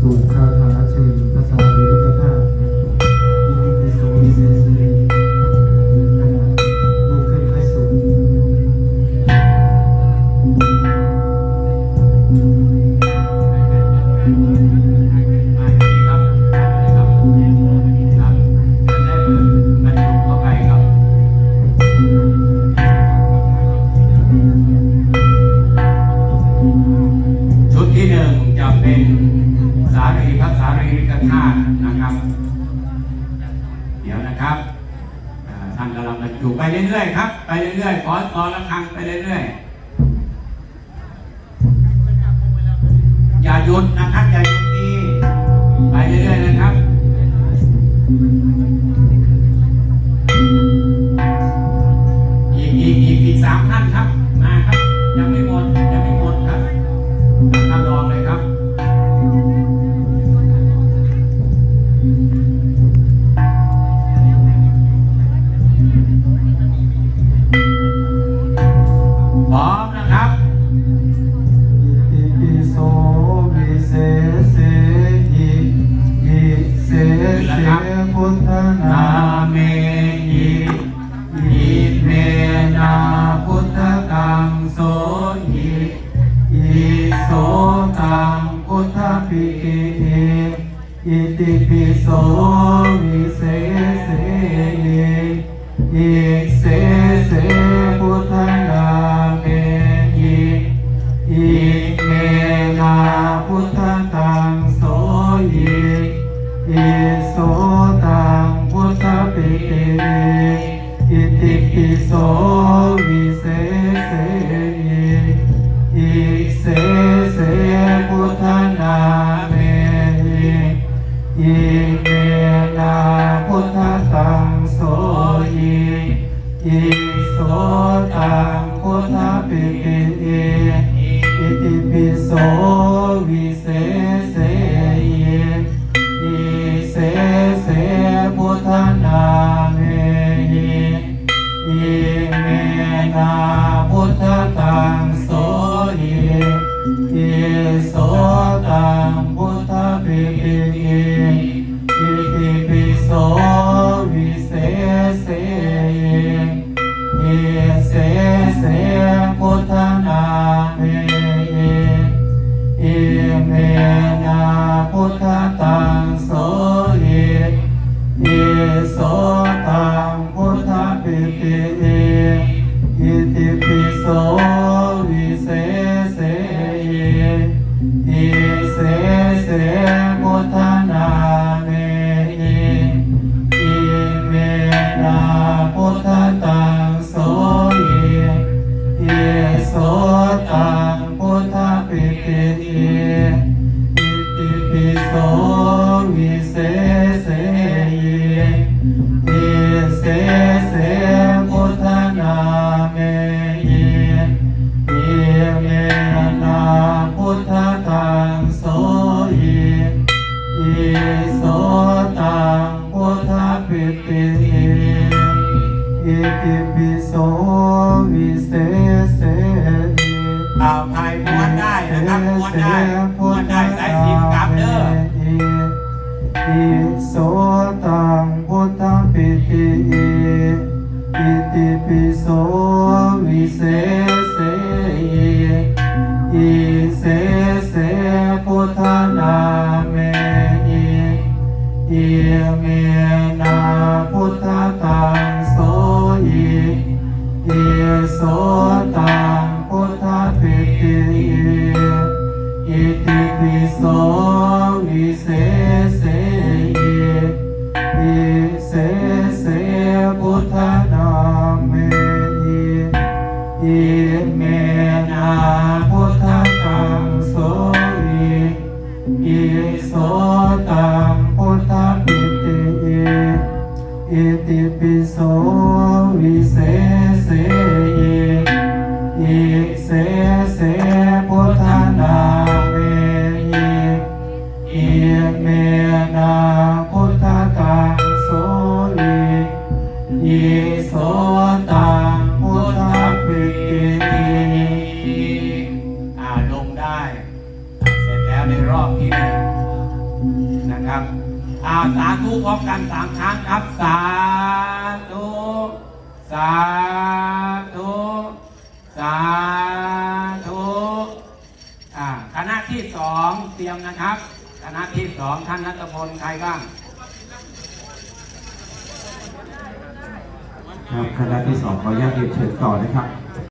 สุคาถาเชิญ นะครับท่านกำลังบรรจุไปเรื่อยๆครับ ไปเรื่อยๆขอต่อละครังไปเรื่อยๆ อย่าหยุดนะครับอย่าหยุดดีไปเรื่อยๆนะครับอีกอีกอีกอีกสามท่านครับ เสเสพุทธนาเมหิอิเมนาพุทธกังโสหิอิโสตังพุทธปิอิอิติปิโสวิเศษสิอิเสเส ติ ทธนาเมหิอิเมนาพุทธตังโสหิอิโสตังพุทธปิติ โสตังพุทธปิติอิติปิโสวิเศษสิอ่าวไทยม้วนได้นะครับม้วนได้ม้วนได้สายสิบกลับเด้ออิโสตังพุทธปิติอิติปิโสวิเศษสิอิเส อิเมนาพุทธตังโสหิอิโสตังพุทธปิติอิติปิโสวิเศษสิอิเสเสพุทธนาเมหิอิ อิติปิโสวิเศษสิอิเสเส อาสาธุพร้อมกันสามครั้งครับ สาธุ สาธุ สาธุอ่าคณะที่สองเตรียมนะครับ คณะที่สองท่านนัตพลใครบ้างครับคณะที่สองขออนุญาตเรียนเชิญต่อนะครับ